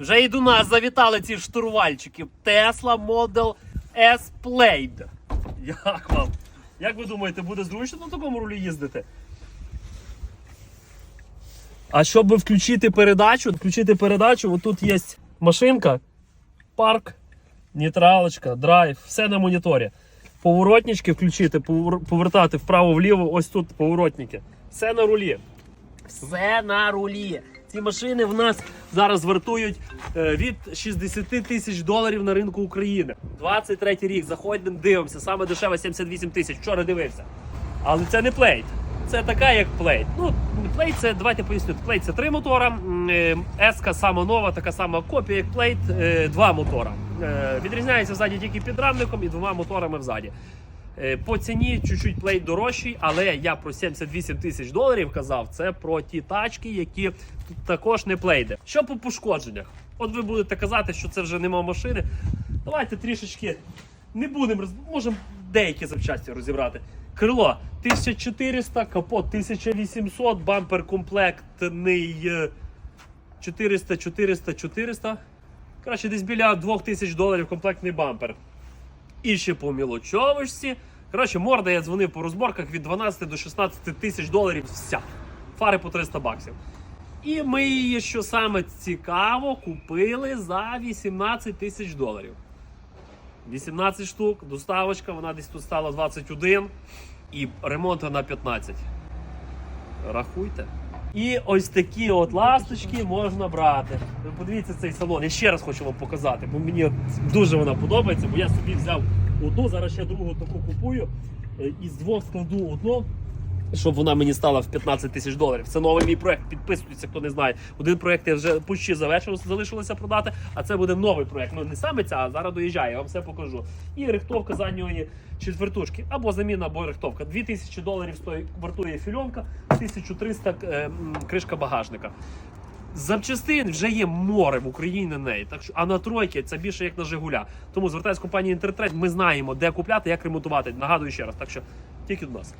Вже і до нас завітали ці штурвальчики. Tesla Model S Plaid. Як вам? Як ви думаєте, буде зручно на такому рулі їздити? А щоб включити передачу, включити передачу, отут є машинка, парк, нейтралочка, драйв, все на моніторі. Поворотнички включити, повертати вправо-вліво, ось тут поворотники. Все на рулі. Все на рулі. Ці машини в нас зараз вартують е, від 60 тисяч доларів на ринку України. 23 рік. Заходимо, дивимося. Саме дешеве 78 тисяч. Вчора дивився. Але це не плейт. Це така, як плейт. Ну, плейт це, давайте поясню. Плейт це три мотора. м, е, сама нова, така сама копія, як плейт, е, два мотора. Е, Відрізняється ззаді тільки підрамником і двома моторами взаді. Е, По ціні чуть-чуть плейт дорожчий, але я про 78 тисяч доларів казав. Це про ті тачки, які також не плейде. Що по пошкодженнях? От ви будете казати, що це вже нема машини. Давайте трішечки не будемо роз- можемо деякі запчасті розібрати. Крило 1400, капот 1800, бампер комплектний е, 400, 400, 400. Коротше, десь біля 2000 доларів комплектний бампер. І ще по мілочовочці. Коротше, морда я дзвонив по розборках від 12 до 16 тисяч доларів вся. Фари по 300 баксів. І ми її, що саме цікаво, купили за 18 тисяч доларів. 18 штук, доставочка, вона десь тут стала 21 і ремонт на 15. Рахуйте. І ось такі от ласточки можна брати. Подивіться цей салон. Я ще раз хочу вам показати, бо мені дуже вона подобається, бо я собі взяв одну, зараз ще другу таку купую. І Із двох складу одну, щоб вона мені стала в 15 тисяч доларів. Це новий мій проект. Підписуйтеся, хто не знає. Один проект я вже почти завершив, залишилося продати, а це буде новий проект. Ну не саме ця, а зараз доїжджає, я вам все покажу. І рихтовка задньої четвертушки, або заміна, або рихтовка. 2000 доларів стоїть, вартує фільонка, 1300 е, кришка багажника. Запчастин вже є море в Україні на неї. Так що, а на тройки це більше як на Жигуля. Тому звертаюся з компанії Інтертрейд. Ми знаємо, де купляти, як ремонтувати. Нагадую ще раз. Так що тільки до нас.